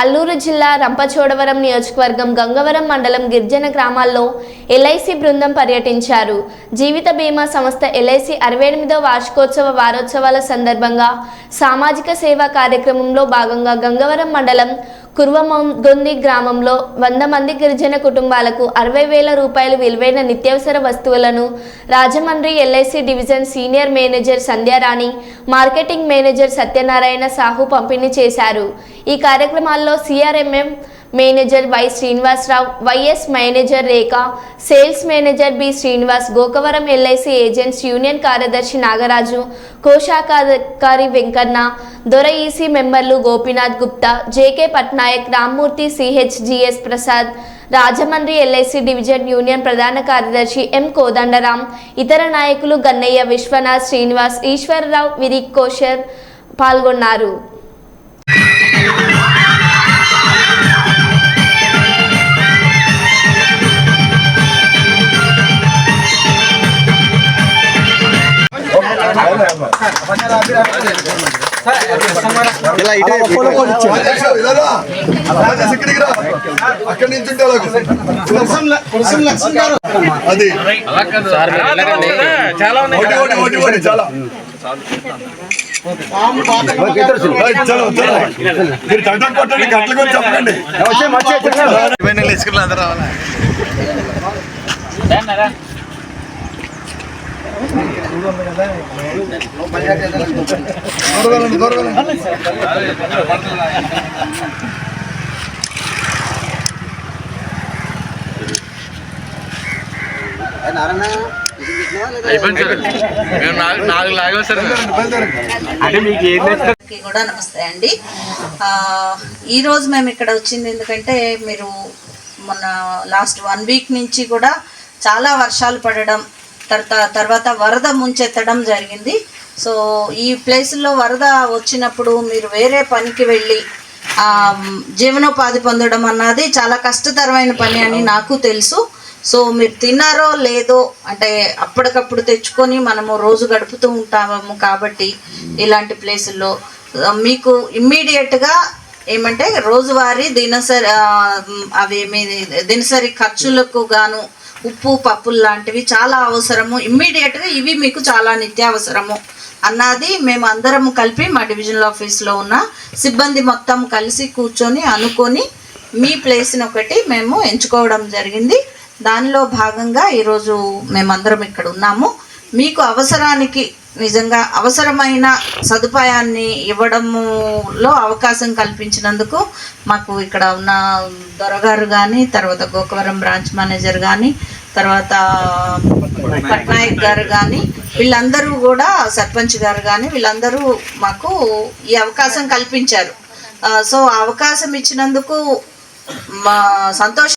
అల్లూరు జిల్లా రంపచోడవరం నియోజకవర్గం గంగవరం మండలం గిరిజన గ్రామాల్లో ఎల్ఐసి బృందం పర్యటించారు. జీవిత బీమా సంస్థ ఎల్ఐసి అరవై ఎనిమిదో వార్షికోత్సవ వారోత్సవాల సందర్భంగా సామాజిక సేవా కార్యక్రమంలో భాగంగా గంగవరం మండలం కుర్వమొంగొంది గ్రామంలో వంద మంది గిరిజన కుటుంబాలకు అరవై వేల రూపాయలు విలువైన నిత్యావసర వస్తువులను Rajahmundry LIC division senior manager Sandhyarani marketing manager Satyanarayana Sahu పంపిణీ చేశారు. ఈ కార్యక్రమాల్లో CRMM manager Y Srinivasarao YS manager Rekha sales manager B Srinivas Gokavaram LIC agents union కార్యదర్శి నాగరాజు కోశాధికారి వెంకన్న దొర ఈసీ మెంబర్లు Gopinath Gupta JK Patnaik Rammurthy CHGS Prasad Rajahmundry LIC division union ప్రధాన కార్యదర్శి M Kodandaram ఇతర నాయకులు గన్నయ్య విశ్వనాథ్ శ్రీనివాస్ ఈశ్వరరావు విరిక్ కోషర్ పాల్గొన్నారు. అక్కడి నుంచి అది ఒకటి ఒకటి చాలా కొట్టండి గంటల గురించి చెప్పకండి ఇసుకలు అందరూ రావాలా దూరం దూరం నాకు లాగా సార్ అందరికీ కూడా నమస్తే అండి. ఈరోజు మేము ఇక్కడ వచ్చింది ఎందుకంటే మీరు మొన్న లాస్ట్ వన్ వీక్ నుంచి కూడా చాలా వర్షాలు పడడం తర్వాత తర్వాత వరద ముంచెత్తడం జరిగింది. సో ఈ ప్లేసుల్లో వరద వచ్చినప్పుడు మీరు వేరే పనికి వెళ్ళి జీవనోపాధి పొందడం అన్నది చాలా కష్టతరమైన పని అని నాకు తెలుసు. సో మీరు తిన్నారో లేదో అంటే అప్పటికప్పుడు తెచ్చుకొని మనము రోజు గడుపుతూ ఉంటాము కాబట్టి ఇలాంటి ప్లేసుల్లో మీకు ఇమ్మీడియట్గా ఏమంటే రోజువారీ దినసరి అవి మీ దినసరి ఖర్చులకు గాను ఉప్పు పప్పులు లాంటివి చాలా అవసరము. ఇమ్మీడియట్గా ఇవి మీకు చాలా నిత్యావసరము. అన్నది మేము అందరము కలిపి మా డివిజనల్ ఆఫీస్లో ఉన్న సిబ్బంది మొత్తం కలిసి కూర్చొని అనుకొని మీ ప్లేస్ని ఒకటి మేము ఎంచుకోవడం జరిగింది. దానిలో భాగంగా ఈరోజు మేమందరం ఇక్కడ ఉన్నాము. మీకు అవసరానికి నిజంగా అవసరమైన సదుపాయాన్ని ఇవ్వడములో అవకాశం కల్పించినందుకు మాకు ఇక్కడ ఉన్న దొరగారు కానీ తర్వాత గోకవరం బ్రాంచ్ మేనేజర్ కానీ తర్వాత పట్నాయక్ గారు కానీ వీళ్ళందరూ కూడా సర్పంచ్ గారు కానీ వీళ్ళందరూ మాకు ఈ అవకాశం కల్పించారు. సో అవకాశం ఇచ్చినందుకు మా సంతోషం